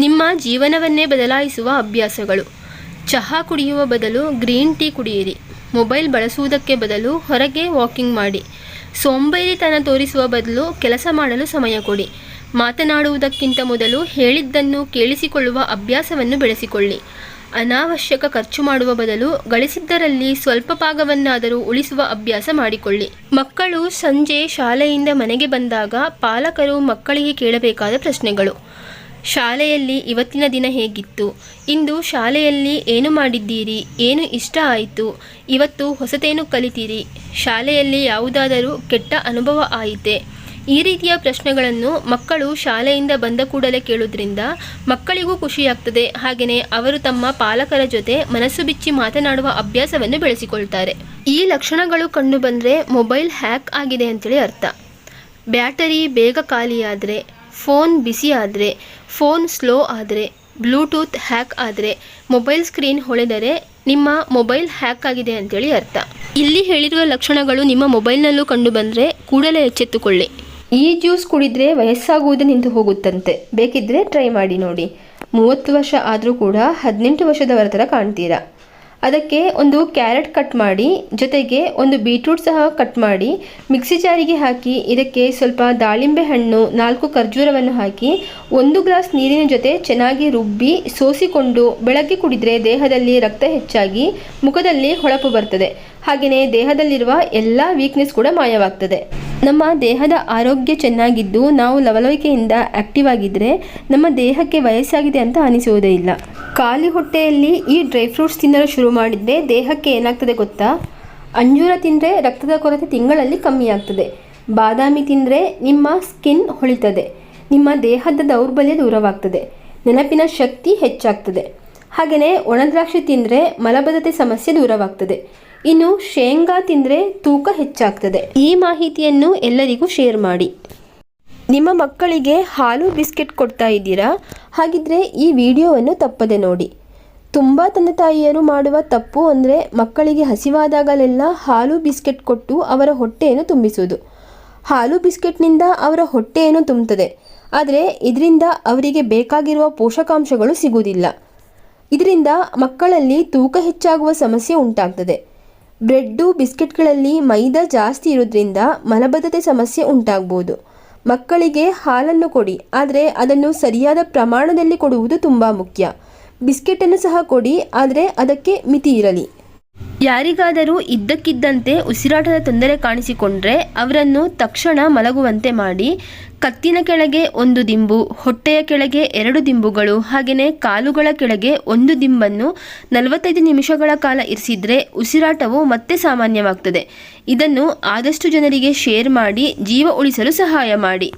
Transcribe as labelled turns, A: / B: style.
A: ನಿಮ್ಮ ಜೀವನವನ್ನೇ ಬದಲಾಯಿಸುವ ಅಭ್ಯಾಸಗಳು. ಚಹಾ ಕುಡಿಯುವ ಬದಲು ಗ್ರೀನ್ ಟೀ ಕುಡಿಯಿರಿ. ಮೊಬೈಲ್ ಬಳಸುವುದಕ್ಕೆ ಬದಲು ಹೊರಗೆ ವಾಕಿಂಗ್ ಮಾಡಿ. ಸೋಂಬೇರಿತನ ತೋರಿಸುವ ಬದಲು ಕೆಲಸ ಮಾಡಲು ಸಮಯ ಕೊಡಿ. ಮಾತನಾಡುವುದಕ್ಕಿಂತ ಮೊದಲು ಹೇಳಿದ್ದನ್ನು ಕೇಳಿಸಿಕೊಳ್ಳುವ ಅಭ್ಯಾಸವನ್ನು ಬೆಳೆಸಿಕೊಳ್ಳಿ. ಅನಾವಶ್ಯಕ ಖರ್ಚು ಮಾಡುವ ಬದಲು ಗಳಿಸಿದ್ದರಲ್ಲಿ ಸ್ವಲ್ಪ ಭಾಗವನ್ನಾದರೂ ಉಳಿಸುವ ಅಭ್ಯಾಸ ಮಾಡಿಕೊಳ್ಳಿ. ಮಕ್ಕಳು ಸಂಜೆ ಶಾಲೆಯಿಂದ ಮನೆಗೆ ಬಂದಾಗ ಪಾಲಕರು ಮಕ್ಕಳಿಗೆ ಕೇಳಬೇಕಾದ ಪ್ರಶ್ನೆಗಳು. ಶಾಲೆಯಲ್ಲಿ ಇವತ್ತಿನ ದಿನ ಹೇಗಿತ್ತು? ಇಂದು ಶಾಲೆಯಲ್ಲಿ ಏನು ಮಾಡಿದ್ದೀರಿ? ಏನು ಇಷ್ಟ ಆಯಿತು? ಇವತ್ತು ಹೊಸತೇನು ಕಲಿತೀರಿ? ಶಾಲೆಯಲ್ಲಿ ಯಾವುದಾದರೂ ಕೆಟ್ಟ ಅನುಭವ ಆಯಿತೆ? ಈ ರೀತಿಯ ಪ್ರಶ್ನೆಗಳನ್ನು ಮಕ್ಕಳು ಶಾಲೆಯಿಂದ ಬಂದ ಕೂಡಲೇ ಕೇಳೋದ್ರಿಂದ ಮಕ್ಕಳಿಗೂ ಖುಷಿಯಾಗ್ತದೆ. ಹಾಗೆಯೇ ಅವರು ತಮ್ಮ ಪಾಲಕರ ಜೊತೆ ಮನಸ್ಸು ಬಿಚ್ಚಿ ಮಾತನಾಡುವ ಅಭ್ಯಾಸವನ್ನು ಬೆಳೆಸಿಕೊಳ್ತಾರೆ. ಈ ಲಕ್ಷಣಗಳು ಕಂಡು ಬಂದರೆ ಮೊಬೈಲ್ ಹ್ಯಾಕ್ ಆಗಿದೆ ಅಂತೇಳಿ ಅರ್ಥ. ಬ್ಯಾಟರಿ ಬೇಗ ಖಾಲಿಯಾದರೆ, ಫೋನ್ ಬಿಸಿಯಾದರೆ ಫೋನ್ ಸ್ಲೋ ಆದರೆ, ಬ್ಲೂಟೂತ್ ಹ್ಯಾಕ್ ಆದರೆ, ಮೊಬೈಲ್ ಸ್ಕ್ರೀನ್ ಹೊಳೆದರೆ ನಿಮ್ಮ ಮೊಬೈಲ್ ಹ್ಯಾಕ್ ಆಗಿದೆ ಅಂತೇಳಿ ಅರ್ಥ. ಇಲ್ಲಿ ಹೇಳಿರುವ ಲಕ್ಷಣಗಳು ನಿಮ್ಮ ಮೊಬೈಲ್ನಲ್ಲೂ ಕಂಡು ಬಂದರೆ ಕೂಡಲೇ ಎಚ್ಚೆತ್ತುಕೊಳ್ಳಿ. ಈ ಜ್ಯೂಸ್ ಕುಡಿದ್ರೆ ವಯಸ್ಸಾಗುವುದು ನಿಂತು ಹೋಗುತ್ತಂತೆ. ಬೇಕಿದ್ರೆ ಟ್ರೈ ಮಾಡಿ ನೋಡಿ. ಮೂವತ್ತು ವರ್ಷ ಆದರೂ ಕೂಡ ಹದಿನೆಂಟು ವರ್ಷದವರ ಥರ ಕಾಣ್ತೀರಾ? ಅದಕ್ಕೆ ಒಂದು ಕ್ಯಾರೆಟ್ ಕಟ್ ಮಾಡಿ, ಜೊತೆಗೆ ಒಂದು ಬೀಟ್ರೂಟ್ ಸಹ ಕಟ್ ಮಾಡಿ, ಮಿಕ್ಸಿ ಜಾರಿಗೆ ಹಾಕಿ ಇದಕ್ಕೆ ಸ್ವಲ್ಪ ದಾಳಿಂಬೆ ಹಣ್ಣು ನಾಲ್ಕು ಖರ್ಜೂರವನ್ನು ಹಾಕಿ, ಒಂದು ಗ್ಲಾಸ್ ನೀರಿನ ಜೊತೆ ಚೆನ್ನಾಗಿ ರುಬ್ಬಿ ಸೋಸಿಕೊಂಡು ಬೆಳಗ್ಗೆ ಕುಡಿದರೆ ದೇಹದಲ್ಲಿ ರಕ್ತ ಹೆಚ್ಚಾಗಿ ಮುಖದಲ್ಲಿ ಹೊಳಪು ಬರ್ತದೆ. ಹಾಗೆಯೇ ದೇಹದಲ್ಲಿರುವ ಎಲ್ಲ ವೀಕ್ನೆಸ್ ಕೂಡ ಮಾಯವಾಗ್ತದೆ. ನಮ್ಮ ದೇಹದ ಆರೋಗ್ಯ ಚೆನ್ನಾಗಿದ್ದು ನಾವು ಲವಲವಿಕೆಯಿಂದ ಆಕ್ಟಿವ್ ಆಗಿದ್ದರೆ ನಮ್ಮ ದೇಹಕ್ಕೆ ವಯಸ್ಸಾಗಿದೆ ಅಂತ ಅನಿಸುವುದೇ ಇಲ್ಲ. ಖಾಲಿ ಹೊಟ್ಟೆಯಲ್ಲಿ ಈ ಡ್ರೈ ಫ್ರೂಟ್ಸ್ ತಿನ್ನಲು ಶುರು ಮಾಡಿದರೆ ದೇಹಕ್ಕೆ ಏನಾಗ್ತದೆ ಗೊತ್ತಾ? ಅಂಜೂರ ತಿಂದರೆ ರಕ್ತದ ಕೊರತೆ ತಿಂಗಳಲ್ಲಿ ಕಮ್ಮಿ ಆಗ್ತದೆ. ಬಾದಾಮಿ ತಿಂದರೆ ನಿಮ್ಮ ಸ್ಕಿನ್ ಹೊಳಿತದೆ. ನಿಮ್ಮ ದೇಹದ ದೌರ್ಬಲ್ಯ ದೂರವಾಗ್ತದೆ. ನೆನಪಿನ ಶಕ್ತಿ ಹೆಚ್ಚಾಗ್ತದೆ. ಹಾಗೆಯೇ ಒಣದ್ರಾಕ್ಷಿ ತಿಂದರೆ ಮಲಬದ್ಧತೆ ಸಮಸ್ಯೆ ದೂರವಾಗ್ತದೆ. ಇನ್ನು ಶೇಂಗಾ ತಿಂದರೆ ತೂಕ ಹೆಚ್ಚಾಗ್ತದೆ. ಈ ಮಾಹಿತಿಯನ್ನು ಎಲ್ಲರಿಗೂ ಶೇರ್ ಮಾಡಿ. ನಿಮ್ಮ ಮಕ್ಕಳಿಗೆ ಹಾಲು ಬಿಸ್ಕೆಟ್ ಕೊಡ್ತಾ ಇದ್ದೀರಾ? ಹಾಗಿದ್ರೆ ಈ ವಿಡಿಯೋವನ್ನು ತಪ್ಪದೆ ನೋಡಿ. ತುಂಬ ತಂದೆ ತಾಯಿಯರು ಮಾಡುವ ತಪ್ಪು ಅಂದರೆ ಮಕ್ಕಳಿಗೆ ಹಸಿವಾದಾಗಲೆಲ್ಲ ಹಾಲು ಬಿಸ್ಕೆಟ್ ಕೊಟ್ಟು ಅವರ ಹೊಟ್ಟೆಯನ್ನು ತುಂಬಿಸುವುದು. ಹಾಲು ಬಿಸ್ಕೆಟ್ನಿಂದ ಅವರ ಹೊಟ್ಟೆಯನ್ನು ತುಂಬುತ್ತದೆ. ಆದರೆ ಇದರಿಂದ ಅವರಿಗೆ ಬೇಕಾಗಿರುವ ಪೋಷಕಾಂಶಗಳು ಸಿಗುವುದಿಲ್ಲ. ಇದರಿಂದ ಮಕ್ಕಳಲ್ಲಿ ತೂಕ ಹೆಚ್ಚಾಗುವ ಸಮಸ್ಯೆ ಉಂಟಾಗ್ತದೆ. ಬ್ರೆಡ್ಡು, ಬಿಸ್ಕೆಟ್ಗಳಲ್ಲಿ ಮೈದಾ ಜಾಸ್ತಿ ಇರೋದ್ರಿಂದ ಮಲಬದ್ಧತೆ ಸಮಸ್ಯೆ ಉಂಟಾಗ್ಬೋದು. ಮಕ್ಕಳಿಗೆ ಹಾಲನ್ನು ಕೊಡಿ, ಆದರೆ ಅದನ್ನು ಸರಿಯಾದ ಪ್ರಮಾಣದಲ್ಲಿ ಕೊಡುವುದು ತುಂಬ ಮುಖ್ಯ. ಬಿಸ್ಕೆಟನ್ನು ಸಹ ಕೊಡಿ, ಆದರೆ ಅದಕ್ಕೆ ಮಿತಿ ಇರಲಿ. ಯಾರಿಗಾದರೂ ಇದ್ದಕ್ಕಿದ್ದಂತೆ ಉಸಿರಾಟದ ತೊಂದರೆ ಕಾಣಿಸಿಕೊಂಡ್ರೆ ಅವರನ್ನು ತಕ್ಷಣ ಮಲಗುವಂತೆ ಮಾಡಿ, ಕತ್ತಿನ ಕೆಳಗೆ ಒಂದು ದಿಂಬು, ಹೊಟ್ಟೆಯ ಕೆಳಗೆ ಎರಡು ದಿಂಬುಗಳು ಹಾಗೆಯೇ ಕಾಲುಗಳ ಕೆಳಗೆ ಒಂದು ದಿಂಬನ್ನು ನಲವತ್ತೈದು ನಿಮಿಷಗಳ ಕಾಲ ಇರಿಸಿದ್ರೆ ಉಸಿರಾಟವು ಮತ್ತೆ ಸಾಮಾನ್ಯವಾಗ್ತದೆ. ಇದನ್ನು ಆದಷ್ಟು ಜನರಿಗೆ ಶೇರ್ ಮಾಡಿ, ಜೀವ ಉಳಿಸಲು ಸಹಾಯ ಮಾಡಿ.